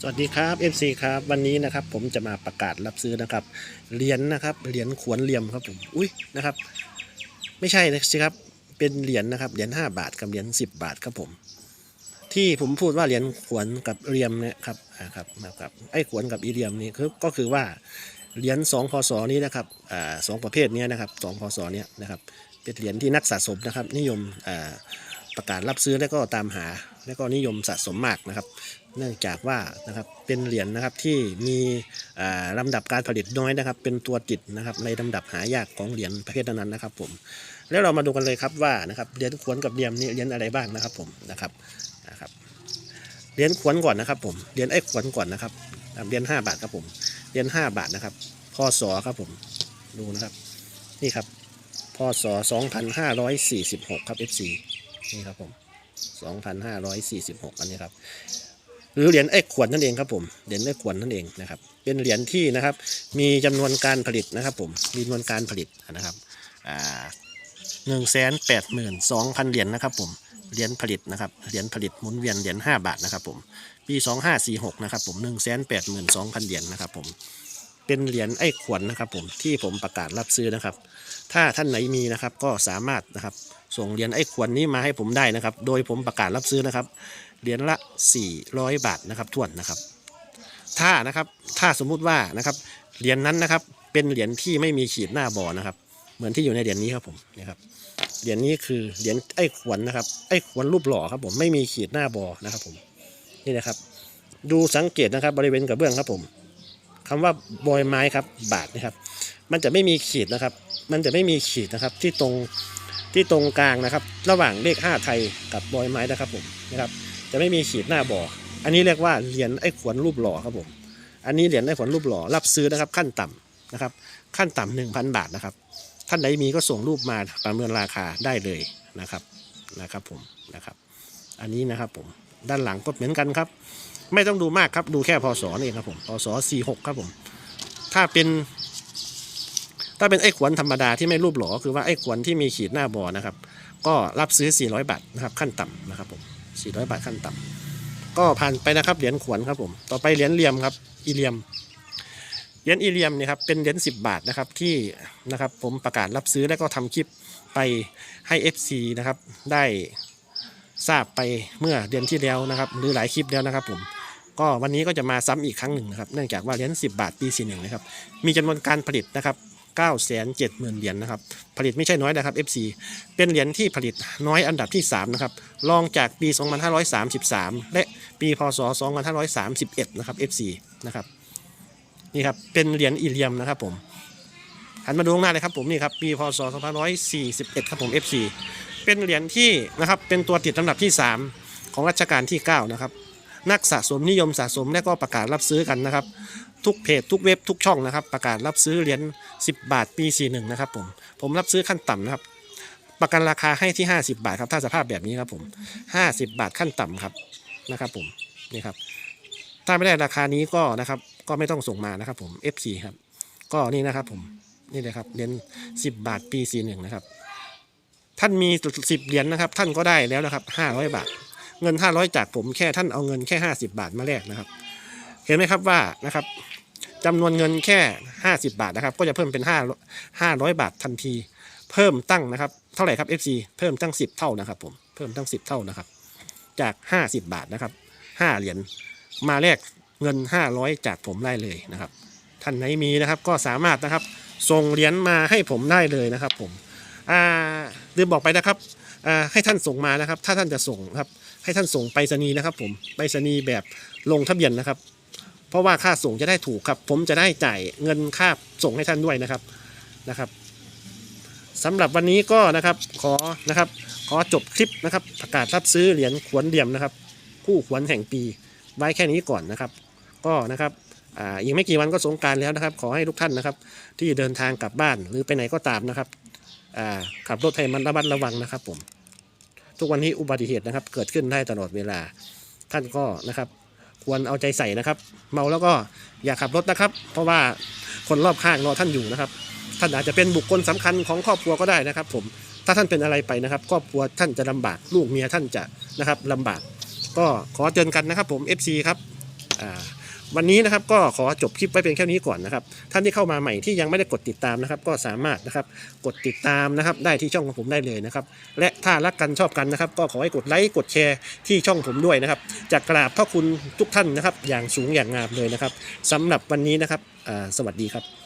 สวัสดีครับ FC ครับวันนี้นะครับผมจะมาประกาศรับซื้อนะครับเหรียญนะครับเหรียญขวนเหลี่ยมครับผมอุ้ยนะครับ ไม่ใช่นะสิครับเป็นเหรียญนะครับเหรียญ5บาทกับเหรียญ10 บาทครับผม ที่ผมพูดว่าเหรียญขวนกับเหลี่ยมเนี่ยครับอ่าครับนะครับไอ้ขวนกับอีเหลี่ยมนี่คือก็คือว่าเหรียญสองพศนี้นะครับอ่าสองประเภทนี้นะครับสองพศเนี้ยนะครับเป็นเหรียญที่นักสะสมนะครับ นิยมอ่า ประกาศรับซื้อแล้วก็ตามหา แล้วก็นิยมสะสมมากนะครับ เนื่องจากว่านะครับเป็นเหรียญนะครับที่มีอ่าลำดับการผลิตน้อยนะครับ เป็นตัวติดนะครับในลำดับหายากของเหรียญประเภทนั้นนะครับ ผม แล้วเรามาดูกันเลยครับว่านะครับเหรียญขวนกับเหลี่ยมนี่เหรียญอะไรบ้างนะครับ ผมนะครับนะครับเหรียญขวนก่อนนะครับ ผมเหรียญไอ้ขวนก่อนนะครับเหรียญห้าบาทครับผมเหรียญห้าบาทนะครับพศครับผมดูนะครับ นี่ครับพศสองพันห้าร้อยสี่สิบหกครับ FC นี่ครับผมสองพันห้าร้อยสี่สิบหกอันนี้ครับ หรือเหรียญไอ้ขวดนั่นเองครับผม เหรียญไอ้ขวดนั่นเองนะครับ เป็นเหรียญที่นะครับ มีจำนวนการผลิตนะครับ ผม มีจำนวนการผลิตนะครับหนึ่งแสนแปดหมื่นสองพันเหรียญนะครับ ผม เหรียญผลิตนะครับ เหรียญผลิตหมุนเวียนเหรียญห้าบาทนะครับ ผม ปีสองห้าสี่หกนะครับ ผมหนึ่งแสนแปดหมื่นสองพันเหรียญนะครับ ผม เป็นเหรียญไอ้ขวดนะครับ ผม ที่ผมประกาศรับซื้อนะครับ ถ้าท่านไหนมีนะครับ ก็สามารถนะครับ ส่งเหรียญไอ้ขวดนี้มาให้ผมได้นะครับ โดยผมประกาศรับซื้อนะครับ เหรียญละ 400 บาทนะครับทวนนะครับ ถ้านะครับถ้าสมมุติว่านะครับเหรียญนั้นนะครับ เป็นเหรียญที่ไม่มีขีดหน้าบ่อนะครับ เหมือนที่อยู่ในเหรียญนี้ครับผมนะครับเหรียญนี้คือเหรียญไอ้ขวนนะครับไอ้ขวนรูปหล่อครับผมไม่มีขีดหน้าบอนะครับผมนี่นะครับ ดูสังเกตนะครับบริเวณกระเบื้องครับผมคำว่าบอยไม้ครับบาทนะครับ มันจะไม่มีขีดนะครับ มันจะไม่มีขีดนะครับที่ตรง ที่ตรงกลางนะครับ ระหว่างเลข 5 ไทยกับบอยไม้นะครับผมนะครับ จะไม่มีขีดหน้าบ่อ อันนี้เรียกว่าเหรียญไอ้ขวนรูปหล่อครับผม อันนี้เหรียญไอ้ขวนรูปหล่อรับซื้อนะครับ ขั้นต่ำนะครับ ขั้นต่ำหนึ่งพันบาทนะครับ ท่านใดมีก็ส่งรูปมาประเมินราคาได้เลยนะครับนะครับผมนะครับ อันนี้นะครับผมด้านหลังก็เหมือนกันครับ ไม่ต้องดูมากครับดูแค่พศนี่เองครับผมพศสี่หกครับผม ถ้าเป็น ถ้าเป็นไอ้ขวนธรรมดาที่ไม่รูปหล่อคือว่าไอ้ขวนที่มีขีดหน้าบอนะครับ ก็รับซื้อ 400 บาทนะครับขั้นต่ำนะครับผม400 บาทขั้นต่ำก็ผ่านไปนะครับเหรียญขวนครับผมต่อไปเหรียญเหลี่ยมครับอีเหลี่ยมเหรียญอีเหลี่ยมเนี่ยครับเป็นเหรียญ10 บาทนะครับที่นะครับผมประกาศรับซื้อแล้วก็ทำคลิปไปให้ FC นะครับได้ทราบไปเมื่อเดือนที่แล้วนะครับหรือหลายคลิปแล้วนะครับผมก็วันนี้ก็จะมาซ้ำอีกครั้งหนึ่งนะครับเนื่องจากว่าเหรียญ10 บาทปี41นะครับมีจำนวนการผลิตนะครับ 9 7 0 0 0 0เหรียญนะครับ ผลิตไม่ใช่น้อยนะครับ FC เป็นเหรียญที่ผลิตน้อยอันดับที่ 3 นะครับ รองจากปี 2533 และปีพศ 2531 นะครับ FC นะครับ นี่ครับ เป็นเหรียญอีเลียมนะครับผม หันมาดูข้างหน้าเลยครับผมนี่ครับ ปีพศ 2541 ครับผม FC เป็นเหรียญที่นะครับ เป็นตัวติดลำดับที่ 3 ของรัชกาลที่ 9 นะครับ นักสะสมนิยมสะสมและก็ประกาศรับซื้อกันนะครับ ทุกเพจทุกเว็บทุกช่องนะครับ ประกาศรับซื้อเหรียญ10 บาทปี 41 นะครับผมผมรับซื้อขั้นต่ำนะครับ ประกันราคาให้ที่ 50 บาทครับถ้าสภาพแบบนี้ครับผม 50 บาทขั้นต่ำครับนะครับผมนี่ครับถ้าไม่ได้ราคานี้ก็นะครับก็ไม่ต้องส่งมานะครับผม FC ครับก็นี่นะครับผมนี่เลยครับเหรียญ10 บาทปี 41 นะครับท่านมี10เหรียญนะครับ ท่านก็ได้แล้วนะครับ500บาท เงิน 500 จากผมแค่ท่านเอาเงินแค่ 50 บาทมาแลกนะครับ เห็นไหมครับว่านะครับจำนวนเงินแค่ 50 บาทนะครับ ก็จะเพิ่มเป็น5 500 บาททันที เพิ่มตั้งนะครับ เท่าไหร่ครับ FC เพิ่มตั้ง 10 เท่านะครับ ผมเพิ่มตั้ง 10 เท่านะครับ จาก 50 บาทนะครับ 5 เหรียญมาแลกเงิน 500 จากผมได้เลยนะครับ ท่านไหนมีนะครับก็สามารถนะครับส่งเหรียญมาให้ผมได้เลยนะครับ ผมอ่าลืมบอกไปนะครับ ให้ท่านส่งมานะครับ ถ้าท่านจะส่งครับ ให้ท่านส่งไปรษณีย์นะครับ ผมไปรษณีย์แบบลงทะเบียนนะครับ เพราะว่าค่าส่งจะได้ถูกครับ ผมจะได้จ่ายเงินค่าส่งให้ท่านด้วยนะครับนะครับสำหรับวันนี้ก็นะครับขอนะครับ ขอจบคลิปนะครับ ประกาศรับซื้อเหรียญขวนเหลี่ยมนะครับ คู่ขวนแห่งปีไว้แค่นี้ก่อนนะครับ ก็นะครับอ่าอีกไม่กี่วันก็สงกรารแล้วนะครับ ขอให้ทุกท่านนะครับ ที่เดินทางกลับบ้านหรือไปไหนก็ตามนะครับอ่าขับรถให้มันระมัดระวังนะครับผม ทุกวันนี้อุบัติเหตุนะครับ เกิดขึ้นได้ตลอดเวลา ท่านก็นะครับ ควรเอาใจใส่นะครับ เมาแล้วก็อย่าขับรถนะครับ เพราะว่าคนรอบข้างรอท่านอยู่นะครับ ท่านอาจจะเป็นบุคคลสำคัญของครอบครัวก็ได้นะครับ ผมถ้าท่านเป็นอะไรไปนะครับ ครอบครัวท่านจะลำบากลูกเมียท่านจะนะครับลำบาก ก็ขอเตือนกันนะครับ ผม FC ครับ วันนี้นะครับก็ขอจบคลิปไว้เพียงแค่นี้ก่อนนะครับ ท่านที่เข้ามาใหม่ที่ยังไม่ได้กดติดตามนะครับ ก็สามารถนะครับกดติดตามนะครับได้ที่ช่องของผมได้เลยนะครับ และถ้ารักกันชอบกันนะครับ ก็ขอให้กดไลค์กดแชร์ที่ช่องผมด้วยนะครับจะกกราบพระคุณทุกท่านนะครับ อย่างสูงอย่างงามเลยนะครับสำหรับวันนี้นะครับสวัสดีครับ